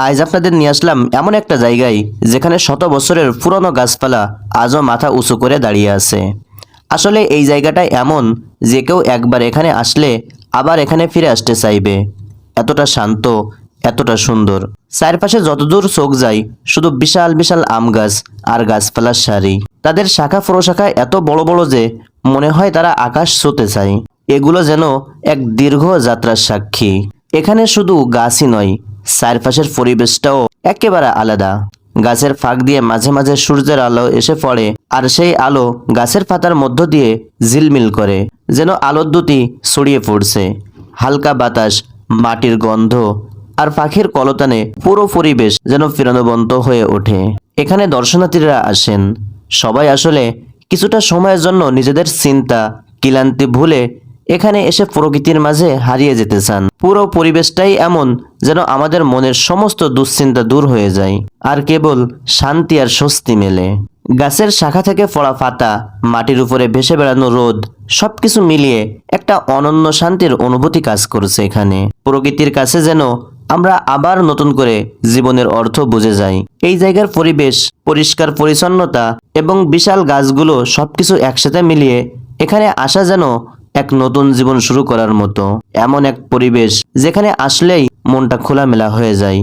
আজ আপনাদের নিয়ে আসলাম এমন একটা জায়গায় যেখানে শত বছরের পুরনো গাছপালা আজও মাথা উঁচু করে দাঁড়িয়ে আছে। আসলে এই জায়গাটা এমন যে কেউ একবার এখানে আসলে আবার এখানে ফিরে আসতে চাইবে। এতটা শান্ত, এতটা সুন্দর। চারপাশে যতদূর চোখ যায়, শুধু বিশাল বিশাল আম গাছ আর গাছপালার সারি। তাদের শাখা প্রশাখা এত বড় বড় যে মনে হয় তারা আকাশ ছুতে চায়। এগুলো যেন এক দীর্ঘ যাত্রার সাক্ষী। এখানে শুধু গাছই নয় চারপাশের পরিবেশটাও একেবারে আলাদা। গাছের ফাঁক দিয়ে মাঝে মাঝে সূর্যের আলো এসে পড়ে আর সেই আলো গাছের পাতার মধ্য দিয়ে ঝিলমিল করে, যেন আলোর দুটি ছড়িয়ে পড়ছে। হালকা বাতাস, মাটির গন্ধ আর পাখির কলতানে পুরো পরিবেশ যেন প্রাণবন্ত হয়ে ওঠে। এখানে দর্শনার্থীরা আসেন। সবাই আসলে কিছুটা সময়ের জন্য নিজেদের চিন্তা, ক্লান্তি ভুলে এখানে এসে প্রকৃতির মাঝে হারিয়ে যেতে চান। পুরো পরিবেশটাই এমন যেন আমাদের মনের সমস্ত দুশ্চিন্তা দূর হয়ে যায়। আর কেবল শান্তি আর স্বস্তি মেলে। গাছের শাখা থেকে পড়া পাতা, মাটির উপরে ভেসে বেড়ানো রোদ, সবকিছু মিলিয়ে একটা অনন্য শান্তির অনুভূতি কাজ করছে এখানে। প্রকৃতির কাছে যেন আমরা আবার নতুন করে জীবনের অর্থ বুঝে যাই। এই জায়গার পরিবেশ, পরিষ্কার পরিচ্ছন্নতা এবং বিশাল গাছগুলো সবকিছু একসাথে মিলিয়ে এখানে আসা যেন এক নতুন জীবন শুরু করার মতো এমন এক পরিবেশ যেখানে আসলেই মনটা খোলামেলা হয়ে যায়।